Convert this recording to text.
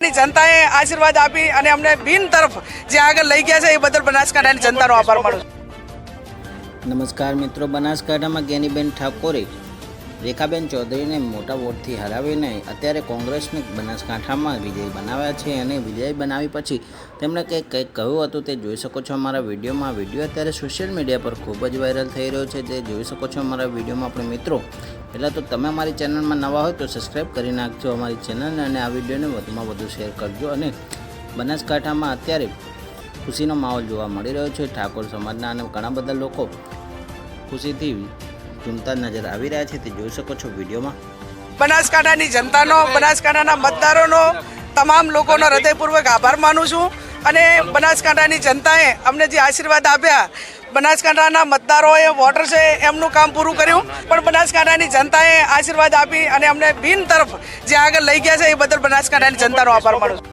જનતાએ આશીર્વાદ આપી અને અમને બિન તરફ જે આગળ લઈ ગયા છે એ બદલ બનાસકાંઠાની જનતાનો આભાર માનું નમસ્કાર મિત્રો, બનાસકાંઠામાં જ્ઞાનીબેન ઠાકોરે રેખાબેન ચૌધરીને મોટા વોટથી હરાવીને અત્યારે કોંગ્રેસને બનાસકાંઠામાં વિજય બનાવ્યા છે અને વિજય બનાવી પછી તેમણે કંઈક કંઈક કહ્યું હતું તે જોઈ શકો છો અમારા વિડીયોમાં. વીડિયો અત્યારે સોશિયલ મીડિયા પર ખૂબ જ વાયરલ થઈ રહ્યો છે. તે જોઈ શકો છો અમારા વિડીયોમાં. આપણે મિત્રો પહેલાં તો તમે અમારી ચેનલમાં નવા હોય તો સબસ્ક્રાઈબ કરી નાખજો અમારી ચેનલને અને આ વિડીયોને વધુમાં વધુ શેર કરજો. અને બનાસકાંઠામાં અત્યારે ખુશીનો માહોલ જોવા મળી રહ્યો છે. ઠાકોર સમાજના અને ઘણા બધા લોકો ખુશીથી ઝૂમતા નજર આવી રહ્યા છે. તે જોઈ શકો છો વિડીયોમાં. બનાસકાંઠાની જનતાનો બનાસકાંઠાના મતદારોનો તમામ લોકોનો હૃદયપૂર્વક આભાર માનું છું. અને બનાસકાંઠાની જનતાએ અમને જે આશીર્વાદ આપ્યા, બનાસકાંઠાના મતદારોએ વોટર છે એમનું કામ પૂરું કર્યું, પણ બનાસકાંઠાની જનતાએ આશીર્વાદ આપી અને અમને બિન તરફ જે આગળ લઈ ગયા છે એ બદલ બનાસકાંઠાની જનતાનો આભાર માનું